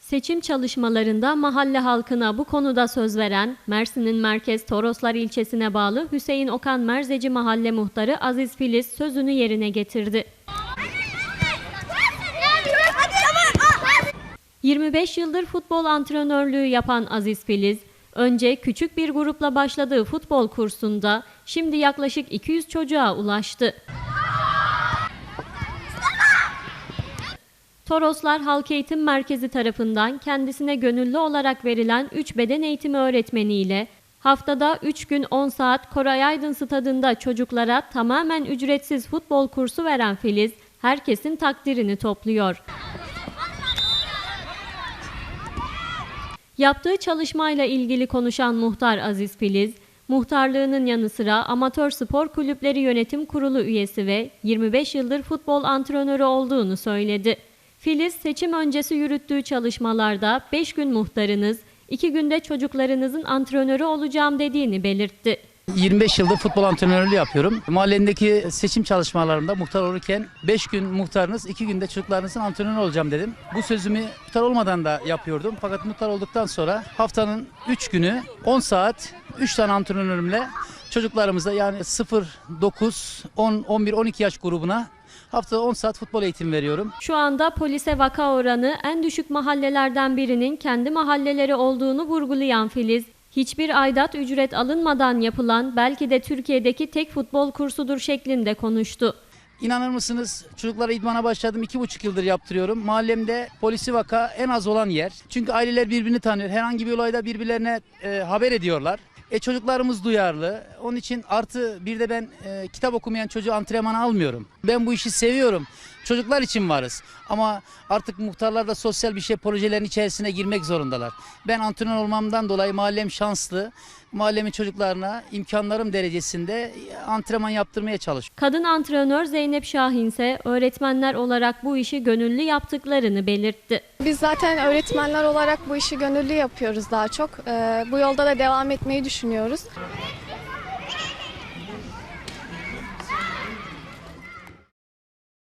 Seçim çalışmalarında mahalle halkına bu konuda söz veren Mersin'in merkez Toroslar ilçesine bağlı Hüseyin Okan Merzeci Mahalle Muhtarı Aziz Filiz sözünü yerine getirdi. 25 yıldır futbol antrenörlüğü yapan Aziz Filiz, önce küçük bir grupla başladığı futbol kursunda şimdi yaklaşık 200 çocuğa ulaştı. Toroslar Halk Eğitim Merkezi tarafından kendisine gönüllü olarak verilen 3 beden eğitimi öğretmeniyle haftada 3 gün 10 saat Koray Aydın Stadında çocuklara tamamen ücretsiz futbol kursu veren Filiz, herkesin takdirini topluyor. Yaptığı çalışmayla ilgili konuşan muhtar Aziz Filiz, muhtarlığının yanı sıra Amatör Spor Kulüpleri Yönetim Kurulu üyesi ve 25 yıldır futbol antrenörü olduğunu söyledi. Filiz seçim öncesi yürüttüğü çalışmalarda 5 gün muhtarınız, 2 günde çocuklarınızın antrenörü olacağım dediğini belirtti. 25 yıldır futbol antrenörlüğü yapıyorum. Mahallendeki seçim çalışmalarında muhtar olurken 5 gün muhtarınız, 2 günde çocuklarınızın antrenörü olacağım dedim. Bu sözümü muhtar olmadan da yapıyordum. Fakat muhtar olduktan sonra haftanın 3 günü 10 saat 3 tane antrenörümle çocuklarımıza yani 0, 9, 10, 11, 12 yaş grubuna haftada 10 saat futbol eğitimi veriyorum. Şu anda polise vaka oranı en düşük mahallelerden birinin kendi mahalleleri olduğunu vurgulayan Filiz, hiçbir aidat ücret alınmadan yapılan belki de Türkiye'deki tek futbol kursudur şeklinde konuştu. İnanır mısınız çocuklara idmana başladım. iki buçuk yıldır yaptırıyorum. Mahallemde polisi vaka en az olan yer. Çünkü aileler birbirini tanıyor. Herhangi bir olayda birbirlerine e, haber ediyorlar. E, çocuklarımız duyarlı. Onun için artı bir de ben e, kitap okumayan çocuğu antrenmana almıyorum. Ben bu işi seviyorum. Çocuklar için varız. Ama artık muhtarlar da sosyal bir şey projelerin içerisine girmek zorundalar. Ben antrenör olmamdan dolayı mahallem şanslı. Mahallemin çocuklarına imkanlarım derecesinde antrenman yaptırmaya çalışıyorum. Kadın antrenör Zeynep Şahin ise öğretmenler olarak bu işi gönüllü yaptıklarını belirtti. Biz zaten öğretmenler olarak bu işi gönüllü yapıyoruz daha çok. Ee, bu yolda da devam etmeyi düşünüyoruz.